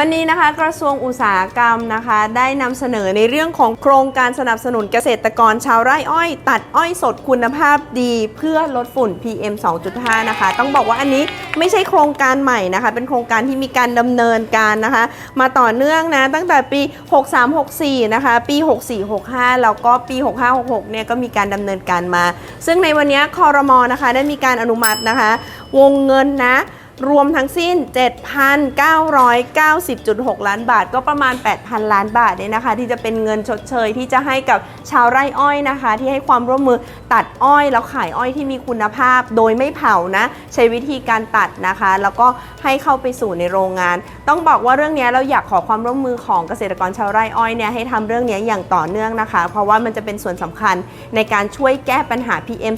วันนี้นะคะกระทรวงอุตสาหกรรมนะคะ ได้นำเสนอในเรื่องของโครงการสนับสนุนเกษตรกรชาวไร่อ้อย ตัดอ้อยสดคุณภาพดีเพื่อลดฝุ่น PM 2.5 นะคะ ต้องบอกว่าอันนี้ไม่ใช่โครงการใหม่นะคะ เป็นโครงการที่มีการดำเนินการนะคะ มาต่อเนื่องนะตั้งแต่ปี 63-64 นะคะ ปี 64-65 แล้วก็ปี 65-66 เนี่ยก็มีการดำเนินการมา ซึ่งในวันนี้คอรมอนะคะได้มีการอนุมัตินะคะ วงเงินนะ รวมทั้งสิ้น 7,990.6 ล้านบาท ก็ประมาณ 8,000 ล้านบาทเนี่ยนะคะ ที่จะเป็นเงินชดเชยที่จะให้กับชาวไร่อ้อยนะคะ ที่ให้ความร่วมมือตัดอ้อย แล้วขายอ้อยที่มีคุณภาพ โดยไม่เผานะ ใช้วิธีการตัดนะคะ แล้วก็ให้เข้าไปสู่ในโรงงาน ต้องบอกว่าเรื่องนี้เราอยากขอความร่วมมือของเกษตรกรชาวไร่อ้อยเนี่ยให้ทำเรื่องนี้อย่างต่อเนื่องนะคะ เพราะว่ามันจะเป็นส่วนสำคัญในการช่วยแก้ปัญหา PM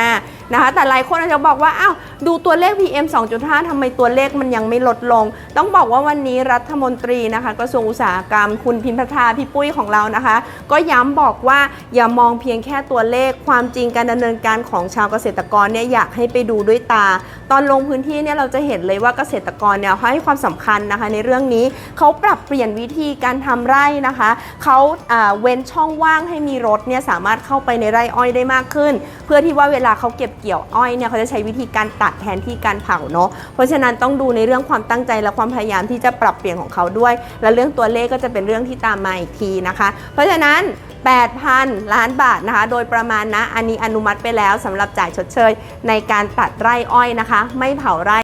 2.5 นะคะแต่หลายคนอาจจะบอกว่าอ้าวดูตัวเลข PM 2.5ทำไมตัวเลขมันยังไม่ลดลง ต้องบอกว่าวันนี้รัฐมนตรีนะคะ กระทรวงอุตสาหกรรม คุณพิมพ์ทาพี่ปุ้ยของเรานะคะ ก็ย้ำบอกว่าอย่ามองเพียงแค่ตัวเลขความจริงการดำเนินการของชาวเกษตรกรเนี่ยอยากให้ไปดูด้วยตา ตอนลงพื้นที่เนี่ยเราจะเห็นเลยว่าเกษตรกรเนี่ยเขาให้ความสำคัญนะคะในเรื่องนี้เขาปรับเปลี่ยนวิธีการทำไร่นะคะเขาอ่าเว้นช่องว่างให้มีรถเนี่ยสามารถเข้าไปในไร่อ้อยได้มากขึ้น เพื่อที่ว่าเวลาเขาเก็บเกี่ยวอ้อยเนี่ยเขาจะใช้วิธีการตัดแทนที่การเผาเนาะเพราะฉะนั้นต้องดูในเรื่องความตั้งใจและความพยายามที่จะปรับเปลี่ยนของเขาด้วย และเรื่องตัวเลขก็จะเป็นเรื่องที่ตามมาอีกทีนะคะ เพราะฉะนั้น 8,000 ล้านบาทนะคะ โดยประมาณนะ อันนี้อนุมัติไปแล้วสำหรับจ่ายชดเชย ในการตัดไร่อ้อยนะคะ ไม่เผาไร่